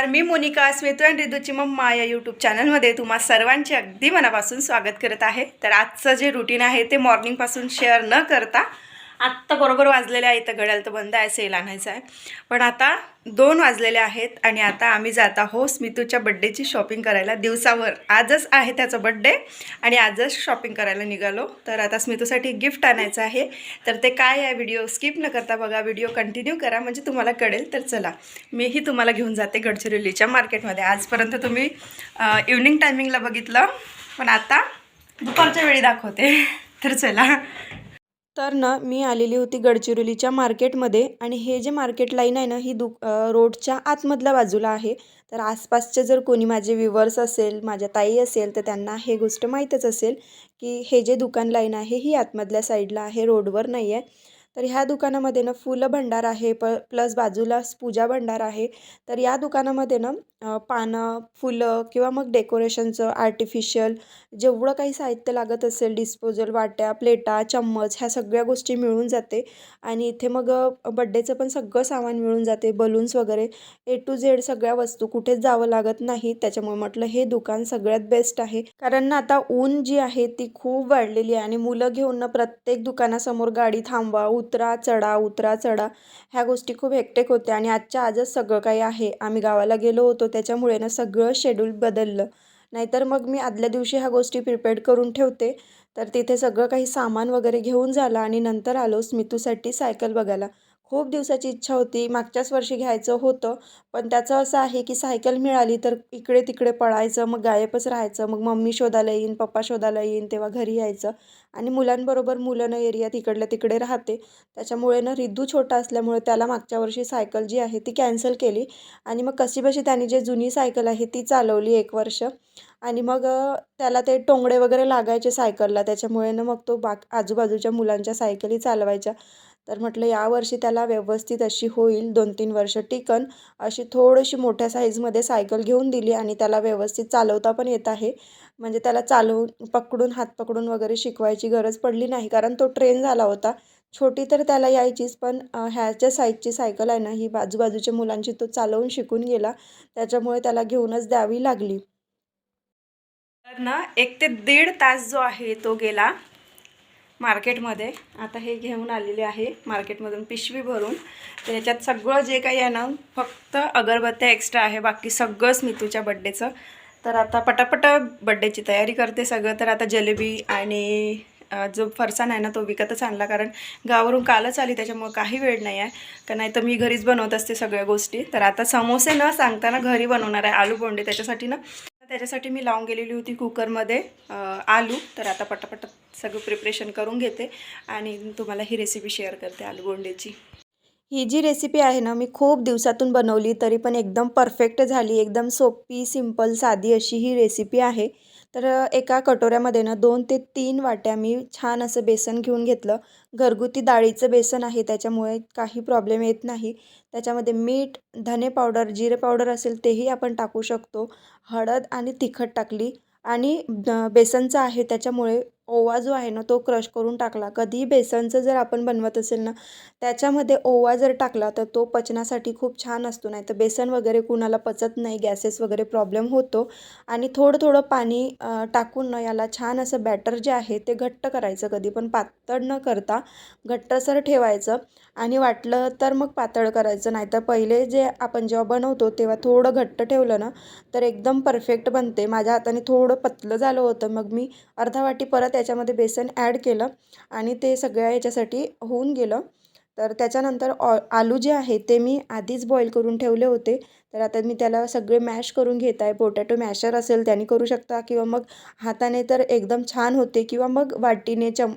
नमस्कार मी मोनिका स्मितू अँड रिदूची मम्मा या यूट्यूब चॅनलमध्ये तुम्हा सर्वांचे अगदी मनापासून स्वागत करत आहे. तर आजचं जे रुटीन आहे ते मॉर्निंगपासून शेअर न करता आत्ता बरोबर वाजलेले आहे तर घड्याल तर बंद आहे सेल आणायचं आहे. पण आता दोन वाजलेले आहेत आणि आता आम्ही जात आहोत स्मितूच्या बड्डेची शॉपिंग करायला. दिवसावर आजच आहे त्याचा बड्डे आणि आजच शॉपिंग करायला निघालो. तर आता स्मितूसाठी गिफ्ट आणायचं आहे. तर ते काय आहे व्हिडिओ स्किप न करता बघा व्हिडिओ कंटिन्यू करा. म्हणजे तुम्हाला कळेल तर चला. मीही तुम्हाला घेऊन जाते गडचिरोलीच्या मार्केटमध्ये आजपर्यंत तुम्ही इव्हनिंग टायमिंगला बघितलं पण आता दुपारच्या वेळी दाखवते. तर चला. तर ना मी आलेली होती गडचिरोलीच्या मार्केटमध्ये आणि हे जे मार्केट लाईन आहे ना ही दु रोडच्या आतमधल्या बाजूला आहे. तर आसपासचे जर कोणी माझे व्यूवर्स असेल माझ्या ताई असेल तर त्यांना हे गोष्ट माहीतच असेल की हे जे दुकान लाईन आहे ही आतमधल्या साईडला आहे रोडवर नाही आहे. तर ह्या दुकानामध्ये ना फुलं भंडार आहे प प्लस बाजूलाच पूजा भंडार आहे. तर या दुकानामध्ये ना पानं फुलं किंवा मग डेकोरेशनचं आर्टिफिशियल जेवढं काही साहित्य लागत असेल डिस्पोजल वाट्या प्लेटा चम्मच ह्या सगळ्या गोष्टी मिळून जाते. आणि इथे मग बड्डेचं पण सगळं सामान मिळून जाते बलून्स वगैरे. ए टू झेड सगळ्या वस्तू कुठेच जावं लागत नाही. त्याच्यामुळे म्हटलं हे दुकान सगळ्यात बेस्ट आहे. कारण ना आता ऊन जी आहे ती खूप वाढलेली आहे आणि मुलं घेऊन ना प्रत्येक दुकानासमोर गाडी थांबवा उतरा चढा उतरा चढा. ह्या गोष्टी खूप हेक्टेक होत्या आणि आजच्या आजच सगळं काही आहे. आम्ही गावाला गेलो होतो त्याच्यामुळे ना सगळं शेड्यूल बदललं. नाहीतर मग मी आदल्या दिवशी ह्या गोष्टी प्रिपेअर करून ठेवते. तर तिथे सगळं काही सामान वगैरे घेऊन झालं आणि नंतर आलो स्मितूसाठी सायकल बघायला. खूप दिवसाची इच्छा होती मागच्याच वर्षी घ्यायचं होतं. पण त्याचं असं आहे की सायकल मिळाली तर इकडे तिकडे पळायचं मग गायबच राहायचं मग मम्मी शोधायला येईन पप्पा शोधायला येईन तेव्हा घरी यायचं. आणि मुलांबरोबर मुलं न एरियात इकडल्या तिकडे राहते. त्याच्यामुळे ना रिद्धू छोटा असल्यामुळे त्याला मागच्या वर्षी सायकल जी आहे ती कॅन्सल केली. आणि मग कशीबशी त्याने जे जुनी सायकल आहे ती चालवली एक वर्ष. आणि मग त्याला ते टोंगडे वगैरे लागायचे सायकलला. त्याच्यामुळे ना मग तो बाक आजूबाजूच्या मुलांच्या सायकली चालवायच्या तर म्हटलं यावर्षी त्याला व्यवस्थित अशी होईल दोन तीन वर्ष टिकन. अशी थोडीशी मोठ्या साईजमध्ये सायकल घेऊन दिली आणि त्याला व्यवस्थित चालवता पण येत आहे. म्हणजे त्याला चालवून पकडून हात पकडून वगैरे शिकवायची गरज पडली नाही कारण तो ट्रेन झाला होता. छोटी तर त्याला यायचीच पण ह्याच्या साईजची सायकल आहे ना ही बाजूबाजूच्या मुलांची तो चालवून शिकून गेला. त्याच्यामुळे त्याला घेऊनच द्यावी लागली. तर ना एक ते दीड तास जो आहे तो गेला. मार्केटमध्ये. आता हे घेऊन आलेले आहे मार्केटमधून पिशवी भरून. तर याच्यात सगळं जे काही आहे ना फक्त अगरबत्त्या एक्स्ट्रा आहे. बाकी सगळं स्मितूच्या बड्डेचं तर आता पटापट बड्डेची तयारी करते सगळं. तर आता जलेबी आणि जो फरसाण आहे ना तो विकतच आणला. कारण गावावरून कालच आली त्याच्यामुळे काही वेळ नाही आहे. का नाही तर मी घरीच बनवत असते सगळ्या गोष्टी. तर आता समोसे न सांगताना घरी बनवणार आहे आलू बोंडे. त्याच्यासाठी ना त्याच्यासाठी मी लावून गेलेली होती कुकरमध्ये आलू. तर आता पटापट सगळं प्रिपरेशन करून घेते आणि तुम्हाला ही रेसिपी शेअर करते आलू बोंडेची. ही जी रेसिपी आहे ना मी खूप दिवसातून बनवली तरी पण एकदम परफेक्ट झाली एकदम सोपी सिंपल साधी अशी ही रेसिपी आहे. तर एका कटोऱ्यामध्ये ना दोन ते तीन वाट्या मी छान असं बेसन घेऊन घेतलं. घरगुती डाळीचं बेसन आहे त्याच्यामुळे काही प्रॉब्लेम येत नाही. त्याच्यामध्ये मीठ धने पावडर जिरे पावडर असेल तेही आपण टाकू शकतो. हळद आणि तिखट टाकली आणि बेसनचं आहे त्याच्यामुळे ओवा जो आहे ना तो क्रश करून टाकला. कधी बेसनचं जर आपण बनवत असेल ना त्याच्यामध्ये ओवा जर टाकला तर तो पचनासाठी खूप छान असतो. नाही तर बेसन वगैरे कुणाला पचत नाही गॅसेस वगैरे प्रॉब्लेम होतो. आणि थोडं थोडं पाणी टाकून ना याला छान असं बॅटर जे आहे ते घट्ट करायचं. कधी पण पातळ न करता घट्टसर ठेवायचं आणि वाटलं तर मग पातळ करायचं. नाही तर पहिले जे आपण जेव्हा बनवतो तेव्हा थोडं घट्ट ठेवलं ना तर एकदम परफेक्ट बनते. माझ्या हाताने थोडं पतलं झालं होतं. मग मी अर्धा वाटी परत त्याच्यामध्ये बेसन ॲड केलं आणि ते सगळ्या याच्यासाठी होऊन गेलं. तर त्याच्यानंतर ऑ आलू जे आहे ते मी आधीच बॉईल करून ठेवले होते. तर आता मी त्याला सगळे मॅश करून घेत आहे. पोटॅटो मॅशर असेल त्याने करू शकता किंवा मग हाताने तर एकदम छान होते किंवा मग वाटीने चम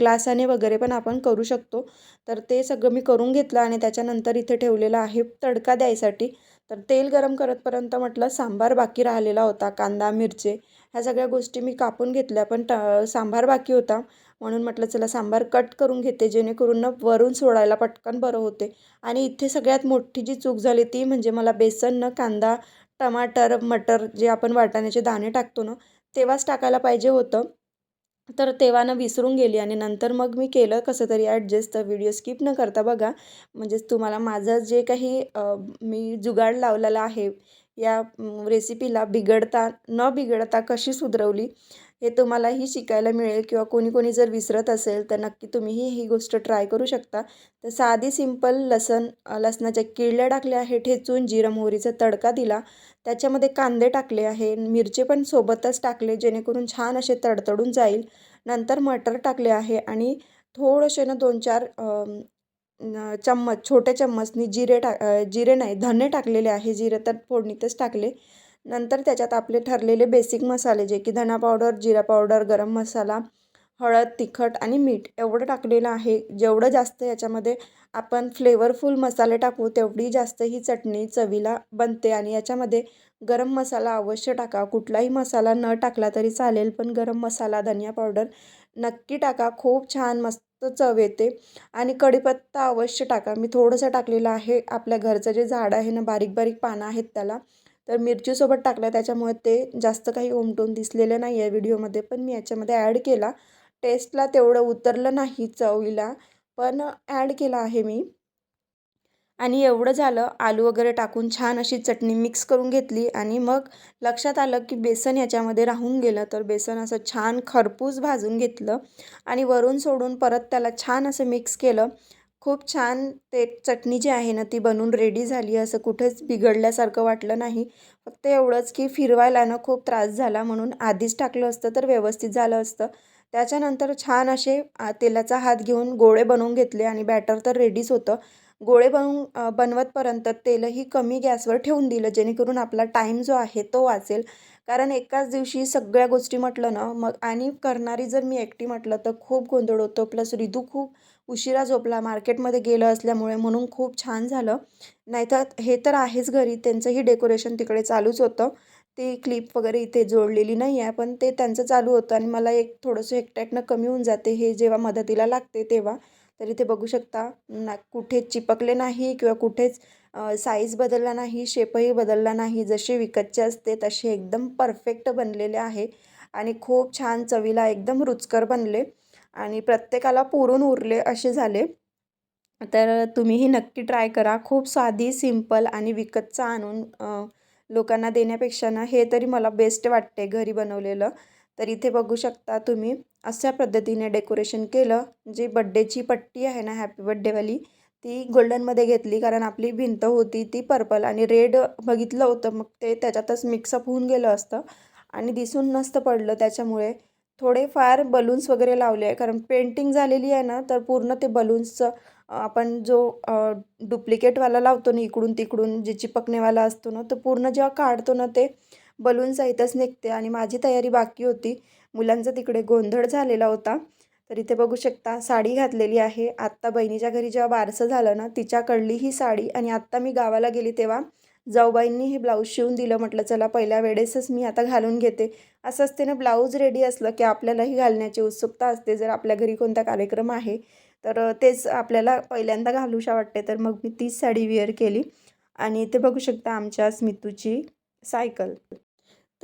ग्लासाने वगैरे पण आपण करू शकतो. तर ते सगळं मी करून घेतलं आणि त्याच्यानंतर इथे ठेवलेलं आहे तडका द्यायसाठी. तर तेल गरम करतपर्यंत म्हटलं सांबार बाकी राहिलेला होता कांदा मिरचे. ह्या सगळ्या गोष्टी मी कापून घेतल्या पण ट सांबार बाकी होता. म्हणून म्हटलं चला सांबार कट करून घेते जेणेकरून ना वरून सोडायला पटकन बरं होते. आणि इथे सगळ्यात मोठी जी चूक झाली ती म्हणजे मला बेसन न कांदा टमाटर मटर जे आपण वाटाण्याचे दाणे टाकतो ना तेव्हाच टाकायला पाहिजे होतं. तर तेव्हा ना विसरून गेली आणि नंतर मग मी केलं कसं तरी ॲडजस्ट तर व्हिडिओ स्किप न करता बघा. म्हणजेच तुम्हाला माझं जे काही मी जुगाड लावलेला आहे या रेसिपीला बिघडता न बिघडता कशी सुधरवली हे तुम्हालाही शिकायला मिळेल किंवा कोणी कोणी जर विसरत असेल तर नक्की तुम्हीही ही गोष्ट ट्राय करू शकता. तर साधी सिंपल लसण लसणाच्या किडल्या टाकल्या आहे ठेचून जिरं मोहरीचा तडका दिला. त्याच्यामध्ये कांदे टाकले आहे मिरचे पण सोबतच टाकले जेणेकरून छान असे तडतडून जाईल. नंतर मटर टाकले आहे आणि थोडंसे ना दोन चार चम्मच छोट्या चम्मचनी जिरे टा जिरे नाही धने टाकलेले आहे जिरे तर फोडणीतच टाकले. नंतर त्याच्यात आपले ठरलेले बेसिक मसाले जे की धना पावडर जिरा पावडर गरम मसाला हळद तिखट आणि मीठ एवढं टाकलेलं आहे. जेवढं जास्त याच्यामध्ये आपण फ्लेवरफुल मसाले टाकू तेवढी जास्त ही चटणी चवीला बनते आणि याच्यामध्ये गरम मसाला अवश्य टाका. कुठलाही मसाला न टाकला तरी चालेल पण गरम मसाला धनिया पावडर नक्की टाका. खूप छान मस्त चव येते. आणि कढीपत्ता अवश्य टाका. मी थोडंसं टाकलेलं आहे. आपल्या घरचं जे झाड आहे ना बारीक बारीक पानं आहेत त्याला. तर मिरचीसोबत टाकलं त्याच्यामुळे ते जास्त काही उमटून दिसलेलं नाही आहे व्हिडिओमध्ये. पण मी याच्यामध्ये ॲड केला. टेस्टला तेवढं उतरलं नाही चवीला. पण ॲड केला आहे मी. आणि एवढं झालं आलू वगैरे टाकून छान अशी चटणी मिक्स करून घेतली आणि मग लक्षात आलं की बेसन याच्यामध्ये राहून गेलं. तर बेसन असं छान खरपूस भाजून घेतलं आणि वरून सोडून परत त्याला छान असं मिक्स केलं. खूप छान ते चटणी जी आहे ना ती बनून रेडी झाली. असं कुठेच बिघडल्यासारखं वाटलं नाही. फक्त एवढंच की फिरवायला ना खूप त्रास झाला म्हणून आधीच टाकलं असतं तर व्यवस्थित झालं असतं. त्याच्यानंतर छान असे तेलाचा हात घेऊन गोळे बनवून घेतले आणि बॅटर तर रेडीच होतं. गोळे बनवून बनवतपर्यंत तेलही कमी गॅसवर ठेवून दिलं जेणेकरून आपला टाईम जो आहे तो वाचेल. कारण एकाच दिवशी सगळ्या गोष्टी म्हटलं ना मग आणि करणारी जर मी एकटी म्हटलं तर खूप गोंधळ होतो. प्लस रिदू खूप उशिरा झोपला मार्केटमध्ये गेलं असल्यामुळे म्हणून खूप छान झालं. नाहीतर हे तर आहेच घरी त्यांचंही डेकोरेशन तिकडे चालूच होतं. ती क्लिप वगैरे इथे जोडलेली नाही आहे पण ते त्यांचं चालू होतं आणि मला एक थोडंसं एकटॅकनं कमी होऊन जाते हे जेव्हा मदतीला लागते तेव्हा. तर इथे बघू शकता ना कुठे चिपकले नाही किंवा कुठेच साईज बदलला नाही शेपही बदलला नाही. जसे विकतचे असते तसे एकदम परफेक्ट बनलेले आहे. आणि खूप छान चवीला एकदम रुचकर बनले. आणि प्रत्येकाला पुरून उरले असे झाले. तर तुम्हीही नक्की ट्राय करा. खूप साधी सिंपल आणि विकतचं आणून लोकांना देण्यापेक्षा ना हे तरी मला बेस्ट वाटते घरी बनवलेलं. तर इथे बघू शकता तुम्ही अशा पद्धतीने डेकोरेशन केलं. जी बड्डेची पट्टी आहे ना हॅपी बड्डेवाली ती गोल्डनमध्ये घेतली. कारण आपली भिंत होती ती पर्पल आणि रेड बघितलं होतं. मग ते त्याच्यातच मिक्सअप होऊन गेलं असतं. आणि दिसून नसतं पडलं त्याच्यामुळे. थोडेफार बलून्स वगैरे लावले आहे. कारण पेंटिंग झालेली आहे ना तर पूर्ण ते बलून्सचं आपण जो डुप्लिकेटवाला लावतो ना इकडून तिकडून जे चिपकणेवाला असतो ना तो पूर्ण जेव्हा काढतो ना ते बलून सहितच निघते आणि माझी तयारी बाकी होती. मुलांचा तिकडे गोंधळ झालेला होता. तर इथे बघू शकता साडी घातलेली आहे. आत्ता बहिणीच्या घरी जेव्हा बारसं झालं ना तिच्याकडली ही साडी आणि आत्ता मी गावाला गेली तेव्हा जाऊबाईंनी हे ब्लाऊज शिवून दिलं. म्हटलं चला पहिल्या वेळेसच मी आता घालून घेते. असं असते ना ब्लाऊज रेडी असलं की आपल्यालाही घालण्याची उत्सुकता असते जर आपल्या घरी कोणता कार्यक्रम आहे. तर तेच आपल्याला पहिल्यांदा घालूशा वाटते. तर मग मी तीच साडी विअर केली. आणि इथे बघू शकता आमच्या स्मितूची सायकल.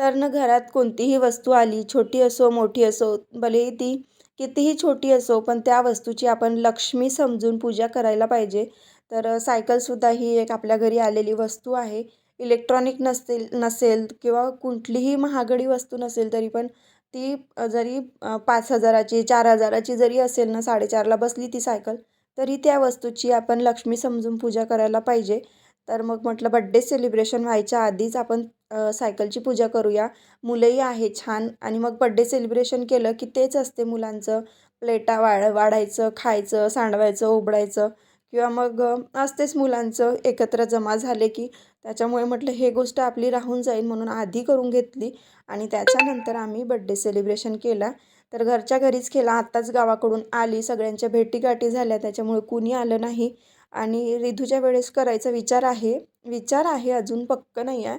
तर न घरात कोणतीही वस्तू आली छोटी असो मोठी असो भलेही ती कितीही छोटी असो पण त्या वस्तूची आपण लक्ष्मी समजून पूजा करायला पाहिजे. तर सायकलसुद्धा ही एक आपल्या घरी आलेली वस्तू आहे. इलेक्ट्रॉनिक नसेल नसेल किंवा कुठलीही महागडी वस्तू नसेल तरी पण ती जरी पाच हजाराची चार हजाराची जरी असेल ना साडेचारला बसली ती सायकल तरी त्या वस्तूची आपण लक्ष्मी समजून पूजा करायला पाहिजे. तर मग म्हटलं बड्डे सेलिब्रेशन व्हायच्या आधीच आपण सायकलची पूजा करूया. मुलंही आहे छान. आणि मग बड्डे सेलिब्रेशन केलं की तेच असते मुलांचं. प्लेटा वाढ वाढायचं खायचं सांडवायचं उबडायचं. किंवा मग असतेच मुलांचं एकत्र जमा झाले की त्याच्यामुळे म्हटलं हे गोष्ट आपली राहून जाईल म्हणून आधी करून घेतली. आणि त्याच्यानंतर आम्ही बड्डे सेलिब्रेशन केला. तर घरच्या घरीच केला. आत्ताच गावाकडून आली. सगळ्यांच्या भेटीगाठी झाल्या. त्याच्यामुळे कुणी आलं नाही. आणि रिधूच्या वेळेस करायचा विचार आहे. विचार आहे अजून पक्क नाही आहे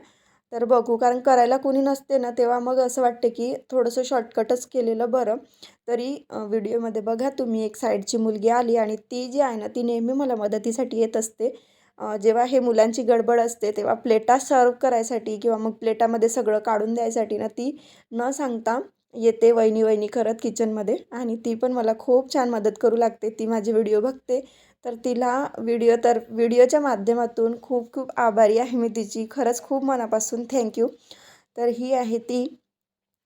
तर बघू कारण करायला कोणी नसते ना तेव्हा मग असं वाटते की थोडंसं शॉर्टकटच केलेलं बरं. तरी व्हिडिओमध्ये बघा तुम्ही एक साईडची मुलगी आली आणि ती जी आहे ना ती नेहमी मला मदतीसाठी येत असते. जेव्हा हे मुलांची गडबड असते तेव्हा प्लेटा सर्व करायसाठी किंवा मग प्लेटामध्ये सगळं काढून द्यायसाठी ना ती न सांगता येते वहिनी वहिनी करत किचनमध्ये आणि ती पण मला खूप छान मदत करू लागते. ती माझे व्हिडिओ बघते. तर तिला व्हिडिओ तर व्हिडिओच्या माध्यमातून खूप खूप आभारी आहे मी तिची. खरंच खूप मनापासून थँक्यू तर ही आहे ती.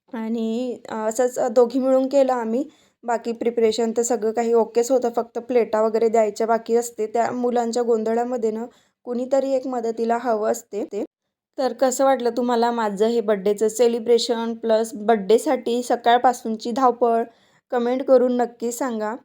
आणि असंच दोघी मिळून केलं आम्ही. बाकी प्रिपरेशन तर सगळं काही ओकेच होतं. फक्त प्लेटा वगैरे द्यायच्या बाकी असते. त्या मुलांच्या गोंधळामध्ये ना कुणीतरी एक मदतीला हवं असते. ते तर कसं वाटलं तुम्हाला माझं हे बड्डेचं सेलिब्रेशन प्लस बड्डेसाठी सकाळपासूनची धावपळ? कमेंट करून नक्की सांगा.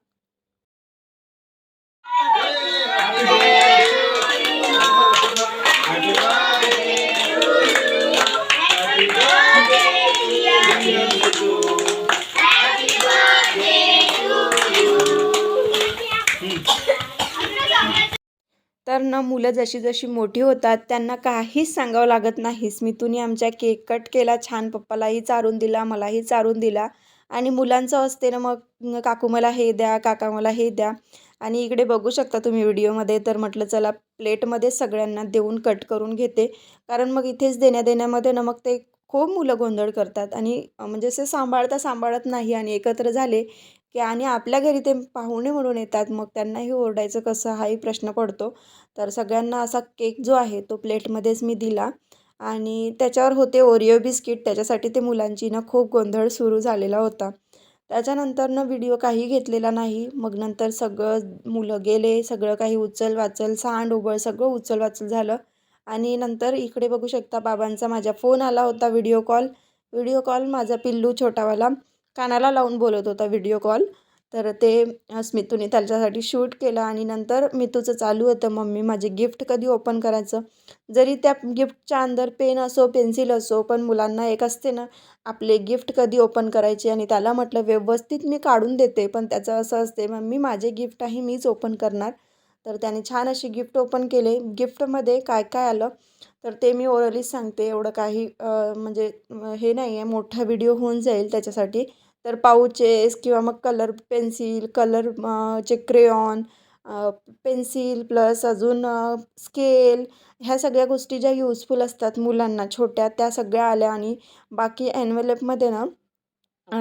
तर ना मुलं जशी जशी मोठी होतात त्यांना काहीच सांगावं लागत नाही स्मितूने आमच्या केक कट केला छान पप्पालाही चारून दिला मलाही चारून दिला. आणि मुलांचं असते ना मग काकू मला हे द्या काका मला हे द्या. आणि इकडे बघू शकता तुम्ही व्हिडिओमध्ये. तर म्हटलं चला प्लेटमध्ये सगळ्यांना देऊन कट करून घेते. कारण मग इथेच देण्या देण्यामध्ये ना मग ते खूप मुलं गोंधळ करतात. आणि म्हणजे असे सांभाळता सांभाळत नाही आणि एकत्र झाले की आणि आपल्या घरी ते पाहुणे म्हणून येतात. मग त्यांनाही ओरडायचं कसं हाही प्रश्न पडतो. तर सगळ्यांना असा केक जो आहे तो प्लेटमध्येच मी दिला. आणि त्याच्यावर होते ओरिओ बिस्किट. त्याच्यासाठी ते मुलांची ना खूप गोंधळ सुरू झालेला होता. त्याच्यानंतरनं व्हिडिओ काही घेतलेला नाही. मग नंतर सगळं मुलं गेले सगळं काही उचल वाचल सांड उबळ सगळं उचल वाचल झालं. आणि नंतर इकडे बघू शकता बाबांचा माझ्या फोन आला होता व्हिडिओ कॉल व्हिडिओ कॉल माझा पिल्लू छोटावाला कानाला लावून बोलत होता व्हिडिओ कॉल तर ते स्मितूने त्याच्यासाठी शूट केलं आणि नंतर मितूचं चालू होतं. मम्मी माझे गिफ्ट कधी ओपन करायचं? जरी त्या गिफ्टच्या अंदर पेन असो पेन्सिल असो पण मुलांना एक असते ना आपले गिफ्ट कधी ओपन करायचे? आणि त्याला म्हटलं व्यवस्थित मी काढून देते पण त्याचं असं असते मम्मी माझे गिफ्ट आहे मीच ओपन करणार. तर त्याने छान असे गिफ्ट ओपन केले. गिफ्टमध्ये काय काय आलं? तर ते मी ओरलीच सांगते. एवढं काही म्हणजे हे नाही आहे मोठा व्हिडिओ होऊन जाईल त्याच्यासाठी. तर पाऊचेस किंवा मग कलर पेन्सिल कलरचे क्रेयॉन पेन्सिल प्लस अजून स्केल ह्या सगळ्या गोष्टी ज्या यूजफुल असतात मुलांना छोट्या त्या सगळ्या आल्या आणि बाकी ॲन्व्हलपमध्ये ना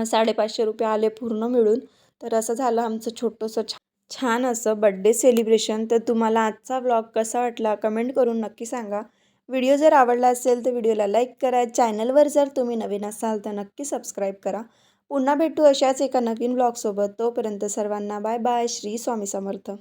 साडेपाचशे रुपये आले पूर्ण मिळून. तर असं झालं आमचं छोटंसं छा छान असं बड्डे सेलिब्रेशन. तर तुम्हाला आजचा ब्लॉग कसा वाटला कमेंट करून नक्की सांगा. व्हिडिओ जर आवडला असेल तर व्हिडिओला लाईक करा. चॅनलवर जर तुम्ही नवीन असाल तर नक्की सबस्क्राईब करा. पुन्हा भेटू अशाच एका नवीन ब्लॉगसोबत तोपर्यंत सर्वांना बाय बाय श्री स्वामी समर्थ.